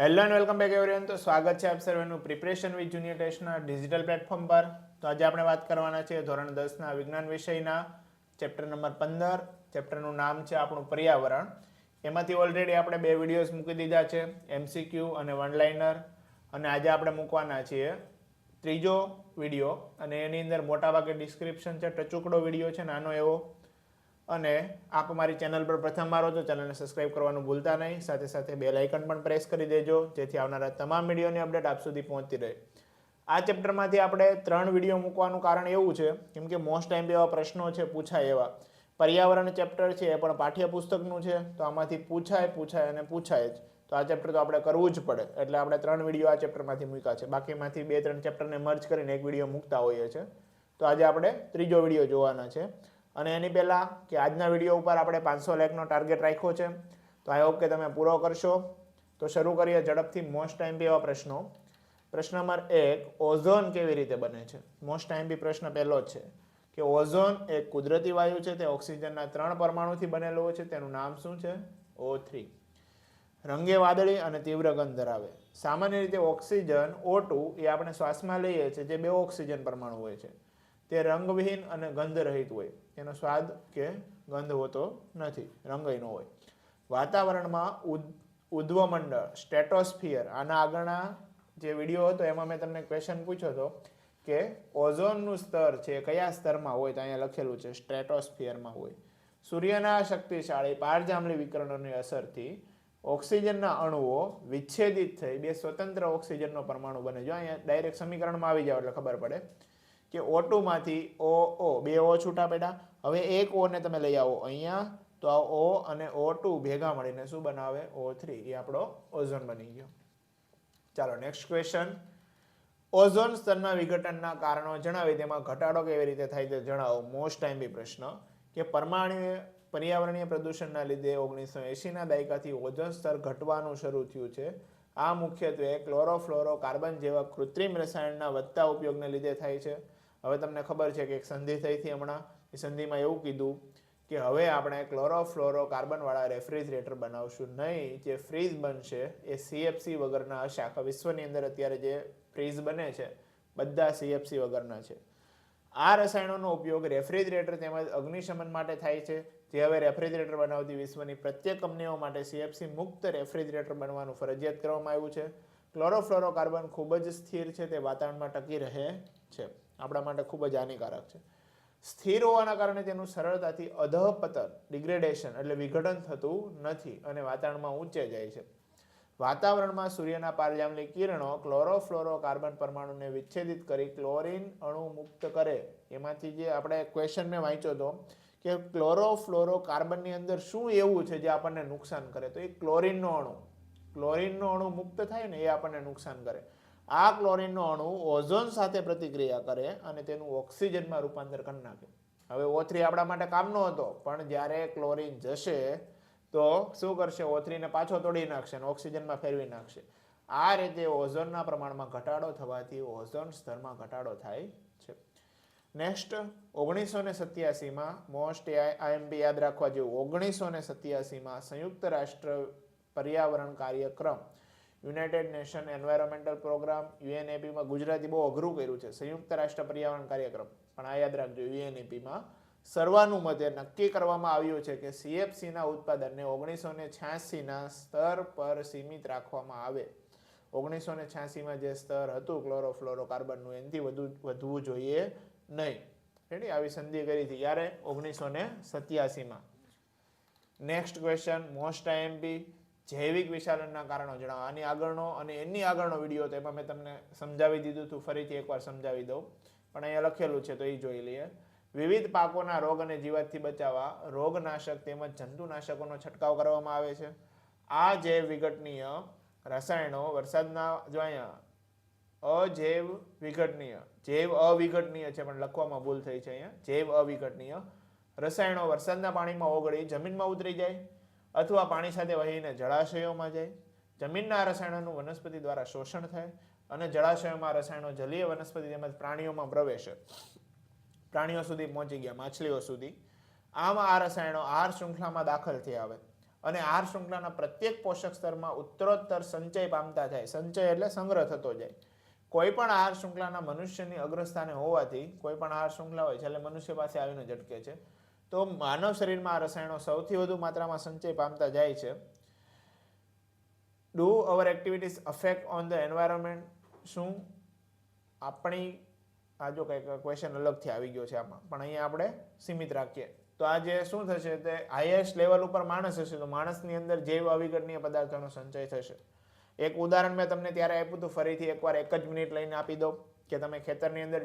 Hello and welcome back everyone તો સ્વાગત છે આપ સર્વેનું પ્રિપરેશન વિથ જુનિયર ટેસ્ટના ડિજિટલ પ્લેટફોર્મ પર. તો આજે આપણે વાત કરવાના છે ધોરણ દસના વિજ્ઞાન વિષયના ચેપ્ટર નંબર પંદર. ચેપ્ટરનું નામ છે આપણું પર્યાવરણ. એમાંથી ઓલરેડી આપણે બે વિડીયોઝ મૂકી દીધા છે એમસીક્યુ અને વન લાઇનર અને આજે આપણે મૂકવાના છીએ ત્રીજો વીડિયો અને એની અંદર મોટાભાગે ડિસ્ક્રિપ્શન છે, ટચુકડો વીડિયો છે, નાનો એવો. અને આપ અમારી ચેનલ પર પ્રથમ મારો તો ચેનલને સબસ્ક્રાઇબ કરવાનું ભૂલતા નહીં. સાથે સાથે બેલ આઇકન પણ પ્રેસ કરી દેજો, જેથી આવનારા તમામ વિડીયોની અપડેટ આપ સુધી પહોંચતી રહે. આ ચેપ્ટરમાંથી આપણે ત્રણ વીડિયો મૂકવાનું કારણ એવું છે, કેમ કે મોસ્ટ ટાઈમ એવા પ્રશ્નો છે, પૂછાય એવા. પર્યાવરણ ચેપ્ટર છે, એ પણ પાઠ્યપુસ્તકનું છે, તો આમાંથી પૂછાય પૂછાય અને પૂછાય જ. તો આ ચેપ્ટર તો આપણે કરવું જ પડે, એટલે આપણે ત્રણ વીડિયો આ ચેપ્ટરમાંથી મૂક્યા છે. બાકીમાંથી બે ત્રણ ચેપ્ટરને મર્જ કરીને એક વીડિયો મૂકતા હોઈએ છીએ તો આજે આપણે ત્રીજો વીડિયો જોવાના છે. અને એની પહેલાં કે આજના વીડિયો ઉપર આપણે પાંચસો લાઇકનો ટાર્ગેટ રાખ્યો છે, તો આઈ હોપ કે તમે પૂરો કરશો. તો શરૂ કરીએ ઝડપથી મોસ્ટ ટાઈમ બી એવા પ્રશ્નો. પ્રશ્ન નંબર એક, ઓઝોન કેવી રીતે બને છે? મોસ્ટ ટાઈમ બી પ્રશ્ન પહેલો જ છે કે ઓઝોન એક કુદરતી વાયુ છે, તે ઓક્સિજનના ત્રણ પરમાણુથી બનેલો છે, તેનું નામ શું છે? ઓ થ્રી રંગે વાદળી અને તીવ્ર ગંધ ધરાવે. સામાન્ય રીતે ઓક્સિજન ઓ ટુ એ આપણે શ્વાસમાં લઈએ છીએ, જે બે ઓક્સિજન પરમાણુ હોય છે. તે રંગવિહીન અને ગંધ રહિત હોય. એનો સ્વાદ કે ગંધ હોતો નથી રંગય ન હોય. વાતાવરણમાં ઉદ, ઉદ્વમંડળ, સ્ટેટોસ્ફિયર, આના આગળના જે વીડિયો હતો, એમાં મેં તમને ક્વેશ્ચન પૂછ્યો હતો કે ઓઝોનનું સ્તર છે, કયા સ્તરમાં હોય, તો અહીંયા લખેલું છે સ્ટ્રેટોસ્ફિયરમાં હોય. સૂર્યના શક્તિશાળી પારજાંબલી વિકરણોની અસરથી ઓક્સિજનના અણુઓ વિચ્છેદિત થઈ, બે સ્વતંત્ર ઓક્સિજનનો પરમાણુ બને. જો અહીંયા ડાયરેક્ટ સમીકરણમાં આવી જાવ એટલે ખબર પડે. કે ઓ ટુમાંથી ઓ ઓ, બે ઓ છૂટા પડ્યા. હવે એક ઓને તમે લઈ આવો અહીંયા, તો આ ઓ અને ઓ ટુ ભેગા મળીને શું બનાવે? O three. એ આપણો ઓઝોન બની ગયો. ચાલો નેક્સ્ટ ક્વેશ્ચન ઓઝોન સ્તરના વિઘટનના કારણો જણાવી. તેમાં ઘટાડો કેવી રીતે થાય તે જણાવો. મોસ્ટ ટાઈમ બી પ્રશ્ન. કે પરમાણુ પર્યાવરણીય પ્રદૂષણના લીધે ઓગણીસો એંશીના દાયકાથી ઓઝોન સ્તર ઘટવાનું શરૂ થયું છે. આ મુખ્યત્વે ક્લોરોફ્લોરો કાર્બન જેવા કૃત્રિમ રસાયણના વધતા ઉપયોગને લીધે થાય છે. હવે તમને ખબર છે કે એક સંધિ થઈ હતી હમણાં. એ સંધિમાં એવું કીધું કે હવે આપણે ક્લોરોફ્લોરો કાર્બનવાળા રેફ્રિજરેટર બનાવશું નહીં. જે ફ્રીજ બનશે એ સીએફસી વગરના હશે. આખા વિશ્વની અંદર અત્યારે જે ફ્રીજ બને છે, બધા સીએફસી વગરના છે. આ રસાયણોનો ઉપયોગ રેફ્રિજરેટર તેમજ અગ્નિશમન માટે થાય છે. જે હવે રેફ્રિજરેટર બનાવતી વિશ્વની પ્રત્યેક કંપનીઓ માટે સીએફસી મુક્ત રેફ્રિજરેટર બનવાનું ફરજિયાત કરવામાં આવ્યું છે. ક્લોરોફ્લોરો કાર્બન ખૂબ જ સ્થિર છે. તે વાતાવરણમાં ટકી રહે છે. આપણા માટે ખૂબ જ હાનિકારક છે. સ્થિર હોવાના કારણે તેનું સરળતાથી અધપતન ડિગ્રેડેશન એટલે વિઘટન થતું નથી અને વાતાવરણમાં ઊંચે જાય છે. વાતાવરણમાં સૂર્યના પારજામલી કિરણો ક્લોરોફ્લોરો કાર્બન પરમાણુને વિચ્છેદિત કરી ક્લોરીન અણુ મુક્ત કરે. એમાંથી જે આપણે ક્વેશ્ચન મેં વાંચ્યો હતો કે ક્લોરોફ્લોરો કાર્બનની અંદર શું એવું છે જે આપણને નુકસાન કરે? તો એ ક્લોરીનનો અણુ. ક્લોરીનનો અણુ મુક્ત થાય ને એ આપણને નુકસાન કરે. આ ક્લોરીનનો અણુ ઓઝોન સાથે પ્રતિક્રિયા કરે અને તેનું ઓક્સિજનમાં રૂપાંતર કરી નાખે. હવે ઓથરી આપણા માટે કામનો હતો, પણ જ્યારે ક્લોરીન જશે, તો શું કરશે? ઓથરીને પાછો તોડી નાખશે અને ઓક્સિજનમાં ફેરવી નાખશે. આ રીતે ઓઝોનના પ્રમાણમાં ઘટાડો થવાથી ઓઝોન સ્તરમાં ઘટાડો થાય છે. નેક્સ્ટ ઓગણીસો ને સત્યાસીમાં મોસ્ટ આઈએમપી યાદ રાખવા જેવું. ઓગણીસો ને સત્યાસીમાં સંયુક્ત રાષ્ટ્ર પર્યાવરણ કાર્યક્રમ યુનાઇટેડ નેશન એન્વાયરમેન્ટલ પ્રોગ્રામ, યુએનએપીમાં ગુજરાતી બહુ અઘરું કર્યું છે. સંયુક્ત રાષ્ટ્ર પર્યાવરણ કાર્યક્રમ, પણ આ યાદ રાખજો, યુએનએપીમાં સર્વાનુમતે નક્કી કરવામાં આવ્યું છે કે સીએફસીના ઉત્પાદનને ઓગણીસો ને છ્યાસીના સ્તર પર સીમિત રાખવામાં આવે. ઓગણીસો ને છ્યાસીમાં જે સ્તર હતું, ક્લોરોફ્લોરોકાર્બનનું, એનાથી વધુ, વધવું જોઈએ નહીં. રેડી આવી સંધિ કરી હતી. ક્યારે? ઓગણીસો ને સત્યાસીમાં નેક્સ્ટ ક્વેશ્ચન મોસ્ટ આઈએમપી જૈવિક વિશાલનના કારણો જણાવો. આની આગળનો અને એની આગળનો વીડિયો હતો એમાં મેં તમને સમજાવી દીધું હતું ફરીથી એકવાર સમજાવી દઉં. પણ અહીંયા લખેલું છે તો એ જોઈ લઈએ. વિવિધ પાકોના રોગ અને જીવાતથી બચાવવા રોગનાશક તેમજ જંતુનાશકોનો છંટકાવ કરવામાં આવે છે. આ જૈવ વિઘટનીય રસાયણો વરસાદના જો અહીંયા અજૈવ વિઘટનીય, જૈવ અવિઘટનીય છે, પણ લખવામાં ભૂલ થઈ છે અહીંયા. જૈવ અવિઘટનીય રસાયણો વરસાદના પાણીમાં ઓગળી, જમીનમાં ઉતરી જાય અથવા પાણી સાથે વહીને જળાશયોમાં જાય. જમીનના રસાયણોનું વનસ્પતિ દ્વારા શોષણ થાય અને જળાશયોમાં રસાયણો જલીય વનસ્પતિ તેમજ પ્રાણીઓમાં પ્રવેશે. પ્રાણીઓ સુધી પહોંચી ગયા, માછલીઓ સુધી. આમ આ રસાયણો આહાર શૃંખલામાં દાખલ થઈ આવે. અને આહાર શૃંખલાના પ્રત્યેક પોષક સ્તરમાં ઉત્તરોત્તર સંચય પામતા જાય સંચય એટલે સંગ્રહ થતો જાય. કોઈ પણ આહાર શૃંખલાના મનુષ્યની અગ્રસ્થાને હોવાથી કોઈ પણ આહાર શૃંખલા હોય, છેલ્લે મનુષ્ય પાસે આવીને ઝટકે છે. તો માનવ શરીરમાં આ રસાયણો સૌથી વધુ માત્રામાં સંચય પામતા જાય છે. Do our activities affect on the environment શું? આપણી આ જો કંઈક ક્વેશ્ચન અલગથી આવી ગયો છે આમાં. પણ અહીંયા આપણે સીમિત રાખીએ. તો આ જે શું થશે તે હાઈએસ્ટ લેવલ ઉપર માણસ હશે તો માણસની અંદર જૈવ અવિઘટનીય પદાર્થોનો સંચય થશે. એક ઉદાહરણ મેં તમને ત્યારે આપ્યું હતું, ફરીથી એકવાર એક જ મિનિટ લઈને આપી દો કે તમે ખેતરની અંદર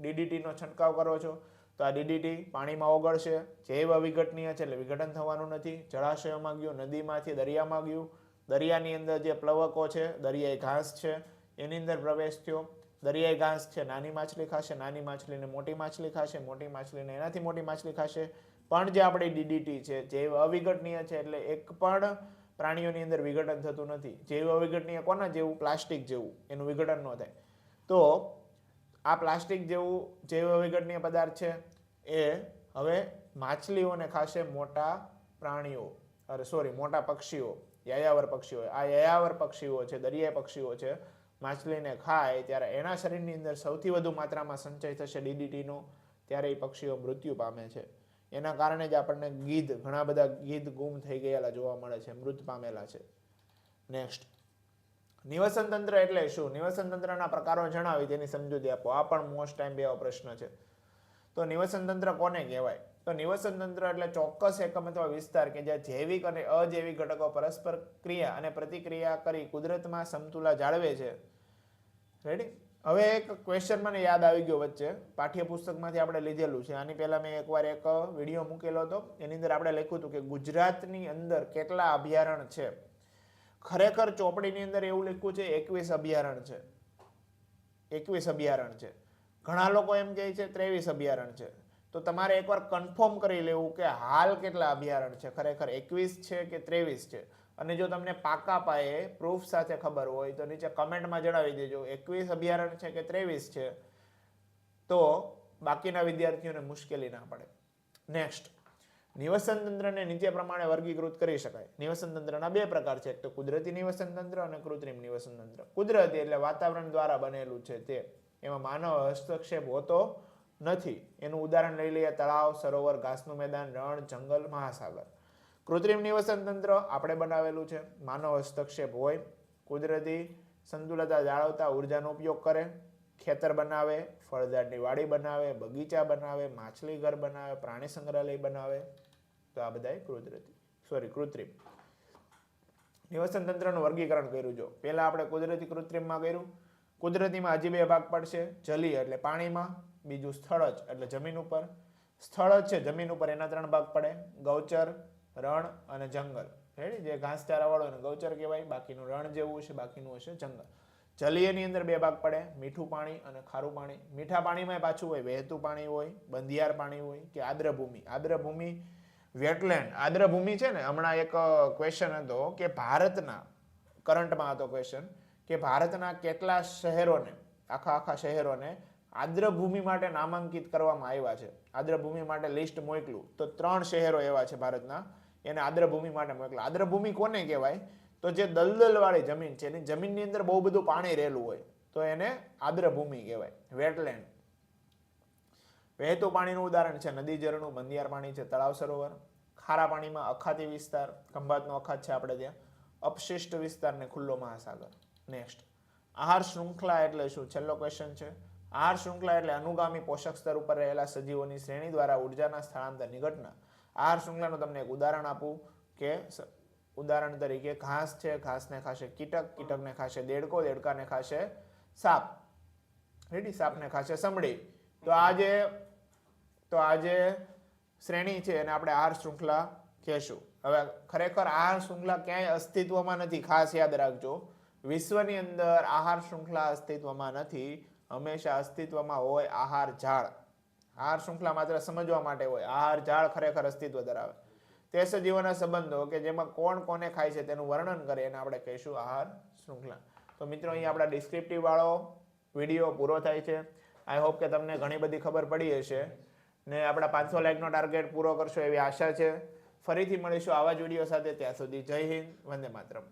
ડીડીટીનો છંટકાવ કરો છો. તો આ ડીડીટી પાણીમાં ઓગળશે. જૈવ અવિઘટનીય છે એટલે વિઘટન થવાનું નથી. જળાશયોમાં ગયું નદીમાંથી દરિયામાં ગયું દરિયાની અંદર જે પ્લવકો છે, દરિયાઈ ઘાસ છે, એની અંદર પ્રવેશ થયો. દરિયાઈ ઘાસ છે, નાની માછલી ખાશે, નાની માછલીને મોટી માછલી ખાશે, મોટી માછલીને એનાથી મોટી માછલી ખાશે. પણ જે આપણી ડીડીટી છે, જૈવ અવિઘટનીય છે એટલે એક પણ પ્રાણીઓની અંદર વિઘટન થતું નથી. જૈવ અવિઘટનીય કોના જેવું? પ્લાસ્ટિક જેવું. એનું વિઘટન ન થાય. તો આ પ્લાસ્ટિક જેવું જૈવ વિઘટનીય પદાર્થ છે, એ હવે માછલીઓને ખાશે મોટા પ્રાણીઓ. અરે સોરી મોટા પક્ષીઓ. યાયાવર પક્ષીઓ. આ યાયાવર પક્ષીઓ છે, દરિયાઈ પક્ષીઓ છે, માછલીને ખાય ત્યારે એના શરીરની અંદર સૌથી વધુ માત્રામાં સંચય થશે ડીડીટીનો, ત્યારે એ પક્ષીઓ મૃત્યુ પામે છે. એના કારણે જ આપણને ગીધ, ઘણા બધા ગીધ ગુમ થઈ ગયેલા જોવા મળે છે, મૃત પામેલા છે. નેક્સ્ટ નિવસન તંત્ર એટલે શું? નિવસન તંત્રના પ્રકારો જણાવી, તેની સમજૂતી આપો. આ પણ મોસ્ટ ટાઈમ બે પ્રશ્ન છે. તો નિવસન તંત્ર કોને કહેવાય? તો નિવસન તંત્ર એટલે ચોક્કસ એકમ અથવા વિસ્તાર કે જ્યાં જૈવિક અને અજૈવિક ઘટકો પરસ્પર ક્રિયા અને પ્રતિક્રિયા કરી કુદરતમાં સમતુલા જાળવે છે. રેડી હવે એક ક્વેશ્ચન મને યાદ આવી ગયો વચ્ચે. પાઠ્યપુસ્તકમાંથી આપણે લીધેલું છે. આની પહેલા મેં એકવાર એક વીડિયો મૂકેલો હતો. એની અંદર આપણે લખ્યું હતું કે ગુજરાતની અંદર કેટલા અભયારણ્ય છે? ખરેખર ચોપડીની અંદર એવું લખ્યું છે, એકવીસ અભયારણ્ય છે. એકવીસ અભયારણ્ય છે. ઘણા લોકો એમ કહે છે, ત્રેવીસ અભયારણ્ય છે. તો તમારે એકવાર કન્ફર્મ કરી લેવું કે હાલ કેટલા અભયારણ્ય છે. ખરેખર એકવીસ છે કે ત્રેવીસ છે? અને જો તમને પાકા પાયે પ્રૂફ સાથે ખબર હોય, તો નીચે કમેન્ટમાં જણાવી દેજો, એકવીસ અભયારણ્ય છે કે ત્રેવીસ છે? તો બાકીના વિદ્યાર્થીઓને મુશ્કેલી ના પડે. નેક્સ્ટ નિવસન તંત્રને નીચે પ્રમાણે વર્ગીકૃત કરી શકાય. નિવસન તંત્રના બે પ્રકાર છે. એક તો કુદરતી નિવસન તંત્ર અને કૃત્રિમ નિવસન તંત્ર. કુદરતી એટલે વાતાવરણ દ્વારા બનેલું છે તે. એમાં માનવ હસ્તક્ષેપ હોતો નથી. એનું ઉદાહરણ લઈ લઈએ તળાવ, સરોવર, ઘાસનું મેદાન, રણ, જંગલ, મહાસાગર. કૃત્રિમ નિવસન તંત્ર આપણે બનાવેલું છે. માનવ હસ્તક્ષેપ હોય, કુદરતી સંતુલતા જાળવતા ઉર્જાનો ઉપયોગ કરે, ખેતર બનાવે, ફળદારની વાડી બનાવે, બગીચા બનાવે માછલી ઘર બનાવે, પ્રાણી સંગ્રહાલય બનાવે તો આ બધાય કુદરતી સોરી કૃત્રિમ. નિવસન તંત્રનું વર્ગીકરણ કર્યું જો. પહેલા આપણે કુદરતી કૃત્રિમમાં કર્યું. કુદરતીમાં હજી બે ભાગ પડશે. જલીય એટલે પાણીમાં, બીજું સ્થળજ એટલે જમીન ઉપર. સ્થળજ છે, જમીન ઉપર એના ત્રણ ભાગ પડે. ગૌચર, રણ અને જંગલ. રેડી? જે ઘાસચારા વાળો એને ગૌચર કહેવાય. બાકીનું રણ જેવું છે બાકીનું હશે જંગલ. જલીયની અંદર બે ભાગ પડે. મીઠું પાણી અને ખારું પાણી. મીઠા પાણીમાં પાછું હોય. વહેતું પાણી હોય, બંધિયાર પાણી હોય કે આદ્રભૂમિ આદ્રભૂમિ વેટલેન્ડ, આદ્રભૂમિ છે ને, હમણાં એક ક્વેશ્ચન હતો કે ભારતના, કરંટમાં હતો ક્વેશ્ચન કે ભારતના કેટલા શહેરોને, આખા આખા શહેરોને આદ્રભૂમિ માટે નામાંકિત કરવામાં આવ્યા છે. આદ્રભૂમિ માટે લિસ્ટ મોકલું. તો ત્રણ શહેરો એવા છે ભારતના, એને આદ્રભૂમિ માટે મોકલા. આદ્રભૂમિ કોને કહેવાય? તો જે દલદલવાળી જમીન છે, એની જમીનની અંદર બહુ બધું પાણી રહેલું હોય, તો એને આદ્રભૂમિ કહેવાય. વેટલેન્ડ. વહેતું પાણીનું ઉદાહરણ છે, નદી ઝરણું બંધિયાર પાણી છે, તળાવ સરોવર, ખારા પાણીમાં અખાતી વિસ્તાર, ખંભાતનો અખાત છે આપણે ત્યાં, અપશિષ્ટ વિસ્તાર ને ખુલ્લો મહાસાગર. નેક્સ્ટ આહાર શૃંખલા એટલે શું? છેલ્લો ક્વેશ્ચન છે. આહાર શૃંખલા એટલે અનુગામી પોષક સ્તર ઉપર રહેલા સજીવોની શ્રેણી દ્વારા ઉર્જાના સ્થળાંતરની ઘટના. આહાર શૃંખલાનું તમને એક ઉદાહરણ આપું કે ઉદાહરણ તરીકે ઘાસ છે, ઘાસને ખાશે કીટક, કીટકને ખાશે દેડકો, દેડકાને ખાશે સાપ. રેડી સાપને ખાશે સમડી. તો આ જે તો આ જે શ્રેણી છે એને આપણે આહાર શૃંખલા કહેશું. હવે ખરેખર આહાર શૃંખલા ક્યાંય અસ્તિત્વમાં નથી. ખાસ યાદ રાખજો, વિશ્વની અંદર આહાર શૃંખલા અસ્તિત્વમાં નથી. હંમેશા અસ્તિત્વમાં હોય આહાર ઝાડ આહાર શૃંખલા માત્ર સમજવા માટે હોય. આહાર ઝાડ ખરેખર અસ્તિત્વ ધરાવે. તે સજીવોના સંબંધો કે જેમાં કોણ કોને ખાય છે તેનું વર્ણન કરે એને આપણે કહીશું આહાર શૃંખલા. તો મિત્રો અહીં આપણા ડિસ્ક્રિપ્ટિવ વાળો વીડિયો પૂરો થાય છે. આઈ હોપ કે તમને ઘણી બધી ખબર પડી હશે. ને આપણા પાંચસો લાઇકનો ટાર્ગેટ પૂરો કરશો એવી આશા છે. ફરીથી મળીશું આવા જ વીડિયો સાથે. ત્યાં સુધી જય હિન્દ, વંદે માતરમ.